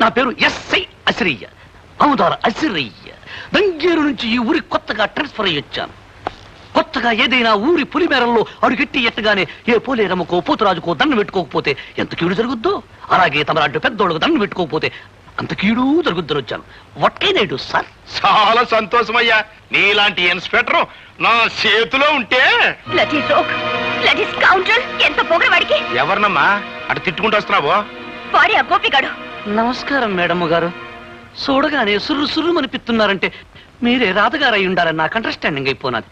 నా పేరు ఎస్ఐ అసిరయ్య. అవుదార అసిరయ్య. దంగేరు నుంచి ఈ ఊరి కొత్తగా ట్రాన్స్ఫర్ అయ్యి వచ్చాను. కొత్తగా ఏదైనా ఊరి పులిమేరల్లో అడుగెట్టి ఎట్టగానే ఏ పోలేరమ్మకో పోతురాజుకో దండం పెట్టుకోకపోతే ఎంత కీడు జరుగుద్దో? అలాగే తమరాంటి పెద్దోళ్ళకు దండం పెట్టుకోకపోతే అంత కీడు జరుగుద్దని వచ్చాను. What can I do sir చాలా సంతోషమయ్యా. నీలాంటి ఇన్స్పెక్టర్ నా చేతిలో ఉంటే. ఎంత పొగరు వాడికి ఎవరినమ్మా? అటు తిట్టుకుంటూ వస్తున్నావు? వాడి ఆ గోపిగాడు. నమస్కారం మేడమ్ గారు. చూడగానే సుర్రు సుర్రు అనిపిస్తున్నారంటే మీరే రాతగారు అయి ఉండాలని నాకు అండర్స్టాండింగ్ అయిపోనాది.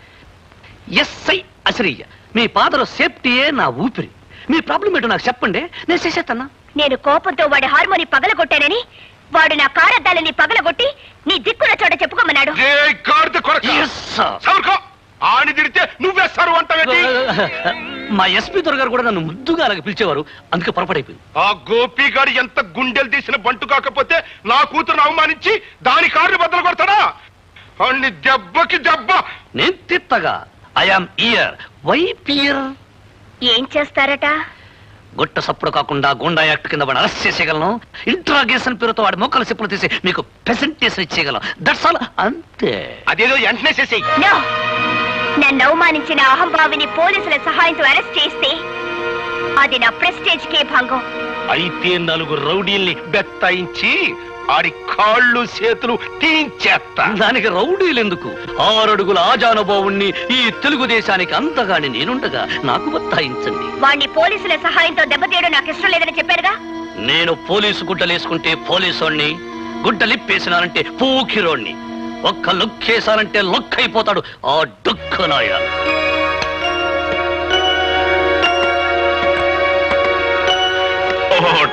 ఎస్ఐ అసిరయ్య మీ పాదలో సేఫ్టీయే నా ఊపిరి. మీ ప్రాబ్లం ఏంటో నాకు చెప్పండి. నేను చేసేస్తానా నేను కోపంతో వాడి హార్మోని పగలగొట్టానని వాడు నా కారద్దాలని పగలగొట్టి నీ దిక్కున చోట చెప్పుకోమన్నాడు. నువ్వేస్తారు అంటావేంటి మా ఎస్పీ గారు కూడా నన్ను ముద్దుగా అలాగ పిలిచేవారు. అందుకే పొరపడైపోయింది ఆ గోపిగాడు ఎంత గుండెలు తీసిన బంటు కాకపోతే నా కూతురును అవమానించి దాని కారుని బద్దలు కొడతాడా? అన్ని దెబ్బకి దెబ్బ. నేను తిత్తగా ఐఆమ్ ఇయర్ వైపియర్ ఏం చేస్తారట? గుట్ట సప్పుడు కాకుండా గుండా యాక్ట్ కింద వాడు అరెస్ట్ చేసేయగలను. ఇంట్రాగేషన్ పేరుతో వాడి మొక్కలు చెప్పులు తీసి మీకు ప్రెసెంటేషన్ ఇచ్చేయగలం దట్స్ ఆల్ అంతే. అదేదో వెంటనే చేసేయి. నో నన్ను అవమానించిన అహంభావిని పోలీసుల సహాయంతో అరెస్ట్ చేస్తే అది నా ప్రెస్టేజ్ కే భంగం. అయితే నలుగురు రౌడీల్ని బెత్తాయించి ఆడి కాళ్ళు చేతులు తీయించేస్తా. దానికి రౌడీలు ఎందుకు ఆరడుగుల ఆజానుభావుణ్ణి ఈ తెలుగుదేశానికి అంతగాని నేనుండగా నాకు బత్తాయించండి. వాణ్ణి పోలీసుల సహాయంతో దెబ్బతీయడం నాకు ఇష్టం లేదని చెప్పారుగా నేను పోలీసు గుడ్డలేసుకుంటే పోలీసోణ్ణి గుడ్డలిప్పేసినానంటే పూకిరోణ్ణి. ఒక్క లుక్కేసానంటే లొక్ అయిపోతాడు ఆ డుక్కనాయ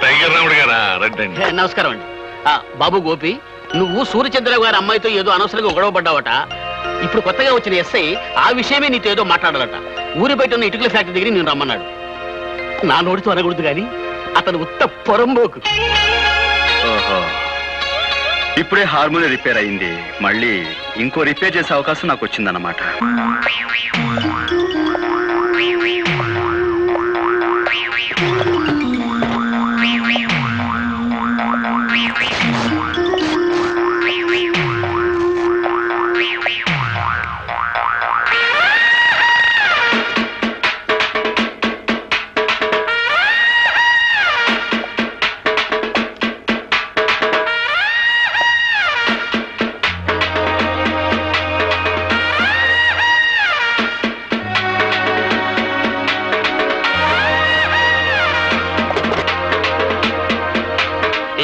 టైగర్ రాముడు గారా? రండి. నమస్కారం అండి. ఆ, బాబు గోపి నువ్వు సూర్యచంద్రరావు గారి అమ్మాయితో ఏదో అనవసరంగా గొడవ పడ్డావట. ఇప్పుడు కొత్తగా వచ్చిన ఎస్ఐ ఆ విషయమే నీతో ఏదో మాట్లాడాలట. ఊరి బయట ఉన్న ఇటుకల ఫ్యాక్టరీ దగ్గర నేను రమ్మన్నాడు. నా నోటితో అనకూడదు కానీ అతను ఉత్త పొరంబోకు. ఓహో. ఇప్పుడే హార్మోని రిపేర్ అయింది. మళ్ళీ ఇంకో రిపేర్ చేసే అవకాశం నాకు వచ్చిందన్నమాట.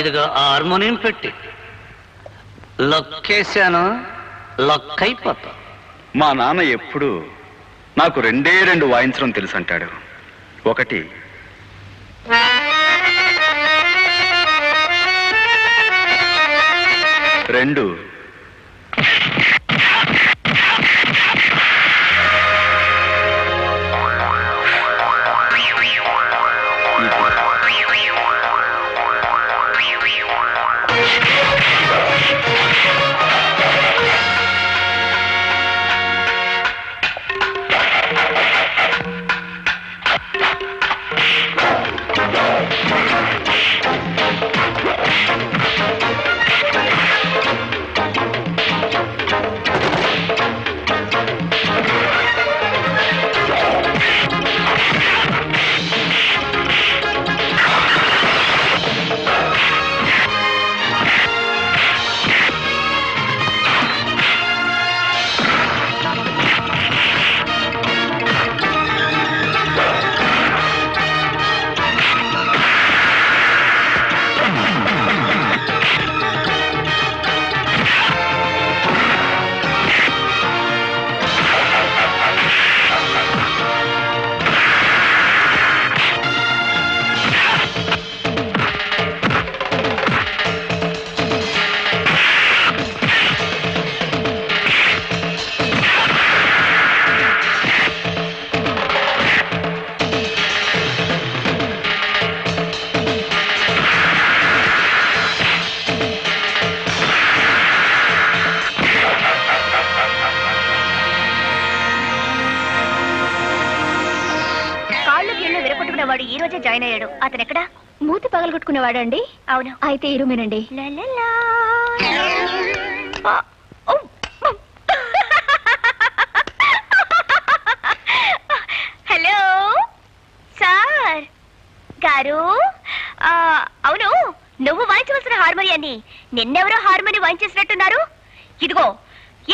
ఇదిగో హార్మోనియం పెట్టి. లొక్కేశాను లొక్కైపోతా మా నాన్న ఎప్పుడు నాకు రెండే రెండు వాయించడం తెలుసు అంటాడు ఒకటి రెండు వాడు ఈ రోజే జాయిన్ అయ్యాడు. అతను ఎక్కడ మూతి పగలగొట్టుకునేవాడా అండి? అవును. అయితే ఈ రూమేనండి. Hello sir. గారు అవును నువ్వు వాయించవలసిన హార్మోనియాన్ని నిన్నెవరో హార్మోని వాయించేసినట్టున్నారు. ఇదిగో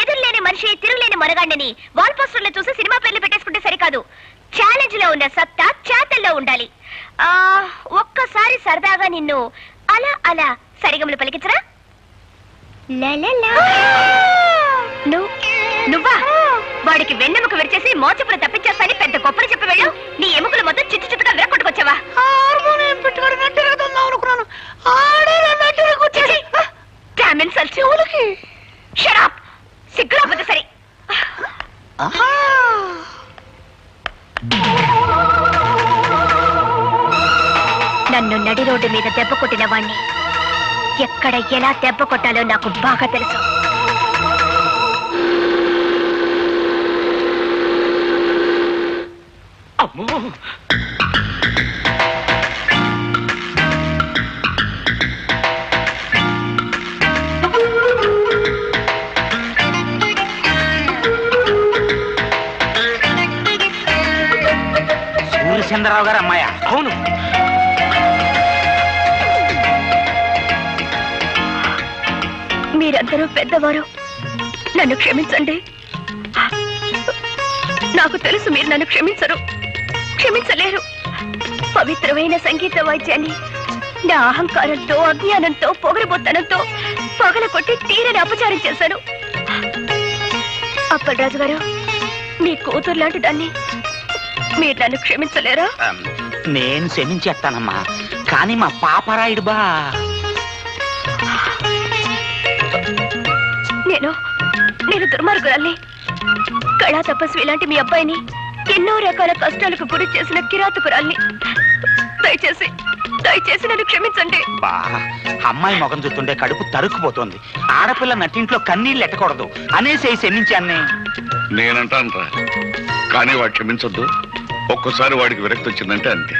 ఎదురులేని మనిషి తిరుగులేని మనగాడిని వాల్ పోస్టర్లో చూసి సినిమా పేర్లు పెట్టేసుకుంటే సరికాదు. ఛాలెంజ్లో ఉన్న సత్తా చేతల్లో ఉండాలి. ఆ ఒక్కసారి సరదాగా నిన్ను అలా అలా సరిగమలు పలికించరా? లలలా. నువ్వు నువ్వా? వాడికి వెన్నెముక విరిచేసి మోచపులు తప్పించేస్తాని పెద్ద గొప్పలు చెప్పి వెళ్ళు. నీ ఎముకలు మొత్తం చిట్టు చిట్టుగా విరక్కొట్టుకొచ్చావా హార్మోనియం పెట్టుకొని అనుకున్నాను. సిగ్గురాపోతే సరే. నడి రోడ్డు మీద దెబ్బ కొట్టిన వాణ్ణి ఎక్కడ ఎలా దెబ్బ కొట్టాలో నాకు బాగా తెలుసు. అమ్మో! సూర్యచంద్రరావు గారు అమ్మాయ? అవును. మీరందరూ పెద్దవారు. నన్ను క్షమించండి. నాకు తెలుసు మీరు నన్ను క్షమించరు. క్షమించలేరు. పవిత్రమైన సంగీత వాయిద్యాన్ని నా అహంకారంతో అజ్ఞానంతో పొగరబోత్తనంతో పగల కొట్టి తీరని అపచారం చేశాను. అప్పలరాజు గారు మీ కూతురు లాంటి దాన్ని మీరు నన్ను క్షమించలేరా? నేను క్షమించేస్తానమ్మా. కానీ మా పాపరాయుడు బా. నేను నేను దుర్మార్గురాల్ని. కళా తపస్వి లాంటి మీ అబ్బాయిని ఎన్నో రకాల కష్టాలకు గురి చేసిన కిరాతకురాల్ని. దయచేసి దయచేసి నన్ను క్షమించండి. బా అమ్మాయి ముఖం చూస్తుంటే కడుపు తరుక్కుపోతుంది. ఆడపిల్ల నట్టింట్లో కన్నీళ్ళు ఎట్టకూడదు. అనేసి క్షమించాన్ని నేనంటానురా కానీ వాడు క్షమించొద్దు. ఒక్కసారి వాడికి విరక్తి వచ్చిందంటే అంతే.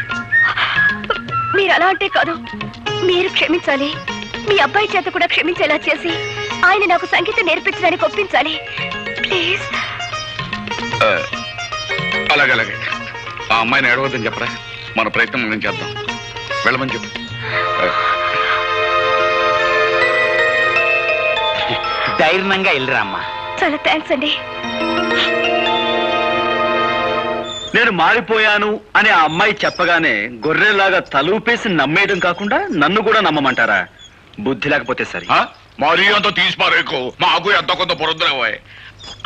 మీరు అలా అంటే కాదు. మీరు క్షమించాలి. మీ అబ్బాయి చేత కూడా క్షమించేలా చేసి ఆయన నాకు సంగీతం నేర్పించడానికి ఒప్పించాలి. ప్లీజ్. అలాగే అలాగే. ఆ అమ్మాయిని ఏడవద్దని చెప్పరా? మన ప్రయత్నం మనం చేద్దాం. వెళ్ళమని చెప్పు. ధైర్యంగా వెళ్ళిరా అమ్మా. చాలా థ్యాంక్స్ అండి. నేను మారిపోయాను అని ఆ అమ్మాయి చెప్పగానే గొర్రెలాగా తలూపేసి నమ్మేయడం కాకుండా నన్ను కూడా నమ్మమంటారా? బుద్ధి లేకపోతే సరే. ఆ? మరీ అంత తీసి పారేకు. మాకు ఎంత కొంత పొరుద్దురావాయ్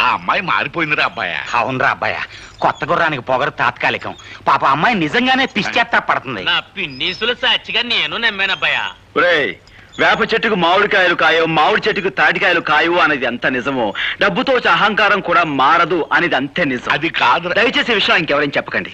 ఆ అమ్మాయి మారిపోయిందిరా అబ్బాయా. అవునరా అబ్బాయ. కొత్త గుర్రానికి పొగరు తాత్కాలికం. పాప అమ్మాయి నిజంగానే పిచ్చేత్తా పడుతుంది. నా పిన్నీసులు సాక్షిగా నేను నమ్మానబ్బాయా ఒరేయ్ వేప చెట్టుకు మామిడికాయలు కాయవు మామిడి చెట్టుకు తాటికాయలు కాయవు అనేది ఎంత నిజమో డబ్బుతో వచ్చే అహంకారం కూడా మారదు అనేది అంతే నిజం. అది కాదురా. దయచేసి ఈ విషయం ఇంకెవరైనా చెప్పకండి.